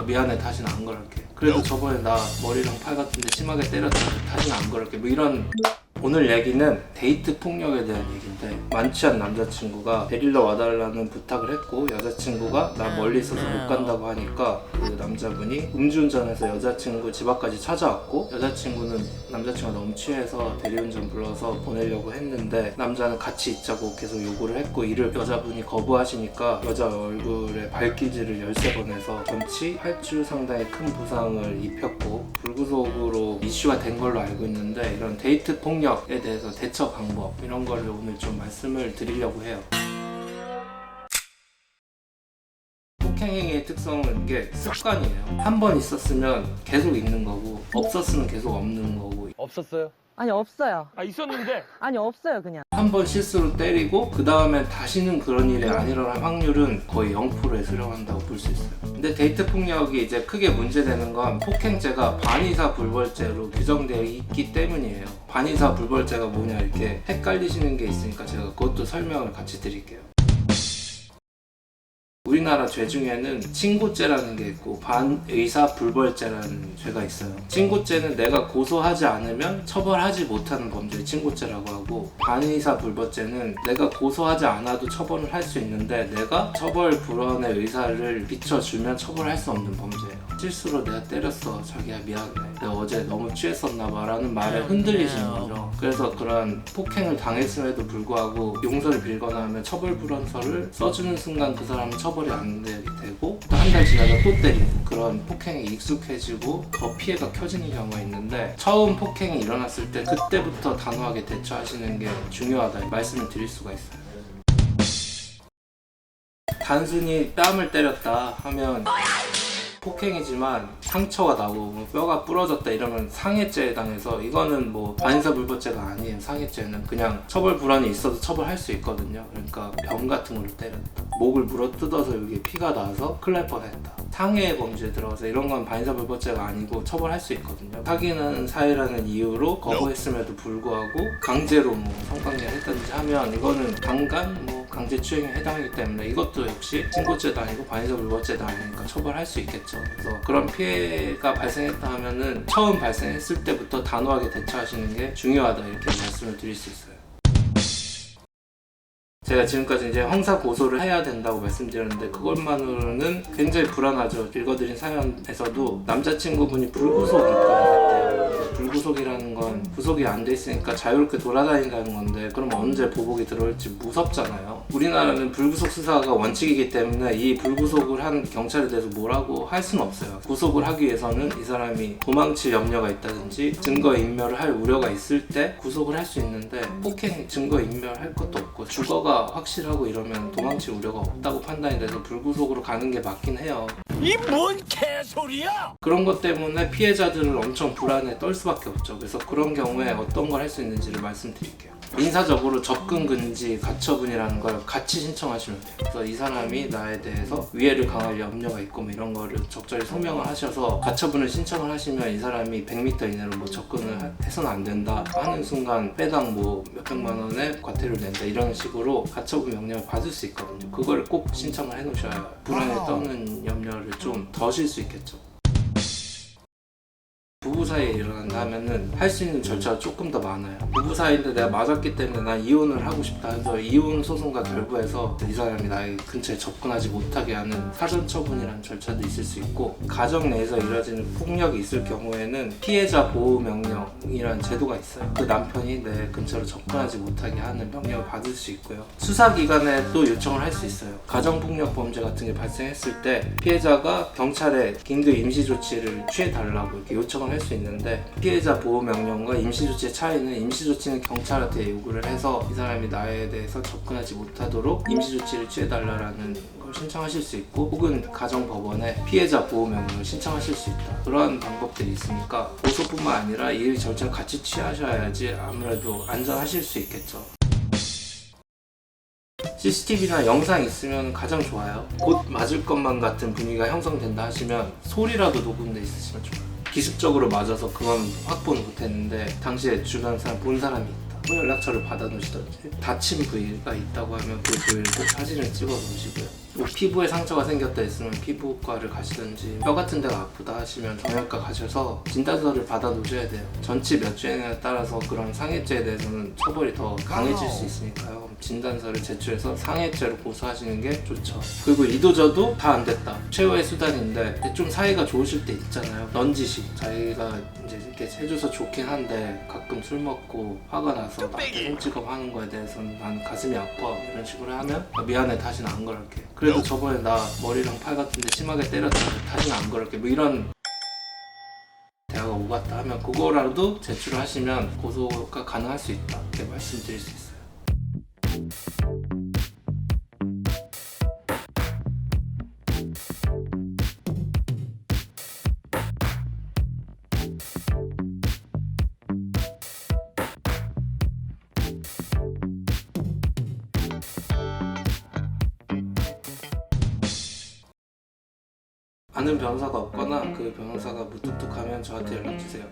아, 미안해 다시는 안 그럴게. 그래도 저번에 나 머리랑 팔 같은데 심하게 때렸잖아 다시는 안 그럴게. 뭐 이런 오늘 얘기는 데이트 폭력에 대한 얘기인데 않은 남자친구가 데리러 와달라는 부탁을 했고 여자친구가 나 멀리 있어서 못 간다고 하니까 그 남자분이 음주운전해서 여자친구 집 앞까지 찾아왔고 여자친구는 남자친구가 너무 취해서 대리운전 불러서 보내려고 했는데 남자는 같이 있자고 계속 요구를 했고 이를 여자분이 거부하시니까 여자 얼굴에 발기질을 13번 해서 전치 8주 상당의 큰 부상을 입혔고 불구속으로 이슈가 된 걸로 알고 있는데 이런 데이트 폭력 에 대해서 대처 방법 이런 거를 오늘 좀 말씀을 드리려고 해요. 폭행행위의 특성은 이게 습관이에요. 한 번 있었으면 계속 있는 거고 없었으면 계속 없는 거고 없었어요? 아니 없어요. 아 있었는데 아니 없어요 그냥. 한 번 실수로 때리고 그 다음에 다시는 그런 일이 안 일어날 확률은 거의 0%에 수렴한다고 볼 수 있어요. 근데 데이트 폭력이 이제 크게 문제되는 건 폭행죄가 반의사 불벌죄로 규정되어 있기 때문이에요. 반의사 불벌죄가 뭐냐 이렇게 헷갈리시는 게 있으니까 제가 그것도 설명을 같이 드릴게요. 우리나라 죄 중에는 친고죄라는 게 있고 반의사 불벌죄라는 죄가 있어요. 친고죄는 내가 고소하지 않으면 처벌하지 못하는 범죄를 친고죄라고 하고 반의사 불벌죄는 내가 고소하지 않아도 처벌을 할 수 있는데 내가 처벌 불원의 의사를 비춰주면 처벌할 수 없는 범죄예요. 실수로 내가 때렸어. 자기야 미안해. 내가 어제 너무 취했었나 봐라는 말에 흔들리시는 거죠. 그래서 그런 폭행을 당했음에도 불구하고 용서를 빌거나 하면 처벌 불원서를 써주는 순간 그 사람은 처벌 이 안 되고 한달 지나다 또 때리고 그런 폭행에 익숙해지고 더 피해가 커지는 경우가 있는데 처음 폭행이 일어났을 때 그때부터 단호하게 대처하시는 게 중요하다 말씀을 드릴 수가 있어요. 단순히 뺨을 때렸다 하면 폭행이지만 상처가 나고 뭐 뼈가 부러졌다 이러면 상해죄에 해당해서 이거는 뭐 반의사 불법죄가 아니에요. 상해죄는 그냥 처벌 불안이 있어도 처벌할 수 있거든요. 그러니까 병 같은 걸로 때렸다. 목을 물어 뜯어서 여기 피가 나서 큰일 날 뻔했다. 상해 범죄에 들어가서 이런 건 반의사 불법죄가 아니고 처벌할 수 있거든요. 사귀는 사이라는 이유로 거부했음에도 불구하고 강제로 뭐 성관계를 했든지 하면 이거는 강간 뭐 강제 추행에 해당하기 때문에 이것도 역시 신고죄도 아니고 반의사 불법죄도 아니니까 처벌할 수 있겠죠. 그래서 그런 피해가 발생했다 하면은 처음 발생했을 때부터 단호하게 대처하시는 게 중요하다 이렇게 말씀을 드릴 수 있어요. 제가 지금까지 이제 형사 고소를 해야 된다고 말씀드렸는데 그것만으로는 굉장히 불안하죠. 읽어드린 사연에서도 남자친구분이 불구속 입건했대요. 불구속이라는 건 구속이 안 돼 있으니까 자유롭게 돌아다닌다는 건데 그럼 언제 보복이 들어올지 무섭잖아요. 우리나라는 불구속 수사가 원칙이기 때문에 이 불구속을 한 경찰에 대해서 뭐라고 할 수는 없어요. 구속을 하기 위해서는 이 사람이 도망칠 염려가 있다든지 증거 인멸을 할 우려가 있을 때 구속을 할 수 있는데 폭행 증거 인멸할 것도 없고 주거가 확실하고 이러면 도망칠 우려가 없다고 판단이 돼서 불구속으로 가는 게 맞긴 해요. 이 뭔 개소리야? 그런 것 때문에 피해자들을 엄청 불안에 떨 수밖에 없죠. 그래서 그런 경우에 어떤 걸 할 수 있는지를 말씀드릴게요. 민사적으로 접근 금지 가처분이라는 걸 같이 신청하시면 돼요. 그래서 이 사람이 나에 대해서 위해를 가할 염려가 있고 뭐 이런 거를 적절히 소명을 하셔서 가처분을 신청을 하시면 이 사람이 100m 이내로 뭐 접근을 하- 해서는 안 된다 하는 순간 빼당 뭐 몇백만 원의 과태료를 낸다 이런 식으로 가처분 명령을 받을 수 있거든요. 그걸 꼭 신청을 해 놓으셔야 불안에 떠는 염려를 좀 더실 수 있겠죠. 사이에 일어난다 하면은 할 수 있는 절차가 조금 더 많아요. 부부 사이인데 내가 맞았기 때문에 난 이혼을 하고 싶다 해서 이혼 소송과 결부해서 이 사람이 나의 근처에 접근하지 못하게 하는 사전 처분이라는 절차도 있을 수 있고 가정 내에서 이루어지는 폭력이 있을 경우에는 피해자 보호 명령이라는 제도가 있어요. 그 남편이 내 근처로 접근하지 못하게 하는 명령을 받을 수 있고요. 수사 기관에 또 요청을 할 수 있어요. 가정 폭력 범죄 같은 게 발생했을 때 피해자가 경찰에 긴급 임시 조치를 취해 달라고 이렇게 요청을 할 수 있는 데 피해자 보호 명령과 임시 조치의 차이는 임시 조치는 경찰한테 요구를 해서 이 사람이 나에 대해서 접근하지 못하도록 임시 조치를 취해 달라라는 걸 신청하실 수 있고 혹은 가정 법원에 피해자 보호 명령을 신청하실 수 있다. 그러한 방법들이 있으니까 고소뿐만 아니라 이 절차를 같이 취하셔야지 아무래도 안전하실 수 있겠죠. CCTV나 영상 있으면 가장 좋아요. 곧 맞을 것만 같은 분위기가 형성된다 하시면 소리라도 녹음돼 있으시면 좋아요. 기습적으로 맞아서 그건 확보는 못했는데 당시에 주변 사람 본 사람이 있다. 뭐 연락처를 받아 놓으시던지 다친 부위가 있다고 하면 그 부위를 꼭 사진을 찍어 놓으시고요. 뭐 피부에 상처가 생겼다 했으면 피부과를 가시든지 뼈 같은 데가 아프다 하시면 정형외과 가셔서 진단서를 받아 놓으셔야 돼요. 전치 몇 주에 따라서 그런 상해죄에 대해서는 처벌이 더 강해질 수 있으니까요. 진단서를 제출해서 상해죄로 고소하시는 게 좋죠. 그리고 이도저도 다 안 됐다. 최후의 수단인데 좀 사이가 좋으실 때 있잖아요. 넌지시 자기가 이제 이렇게 해줘서 좋긴 한데 가끔 술 먹고 화가 나서 나한테 손찌검 하는 거에 대해서는 난 가슴이 아파 이런 식으로 하면 아, 미안해 다시는 안 그럴게. 그래도 저번에 나 머리랑 팔 같은데 심하게 때렸잖아. 다시는 안 그럴게. 뭐 이런 대화가 오갔다 하면 그거라도 제출을 하시면 고소가 가능할 수 있다. 이렇게 말씀드릴 수 있어요. 아는 변호사가 없거나 그 변호사가 무뚝뚝하면 저한테 연락 주세요.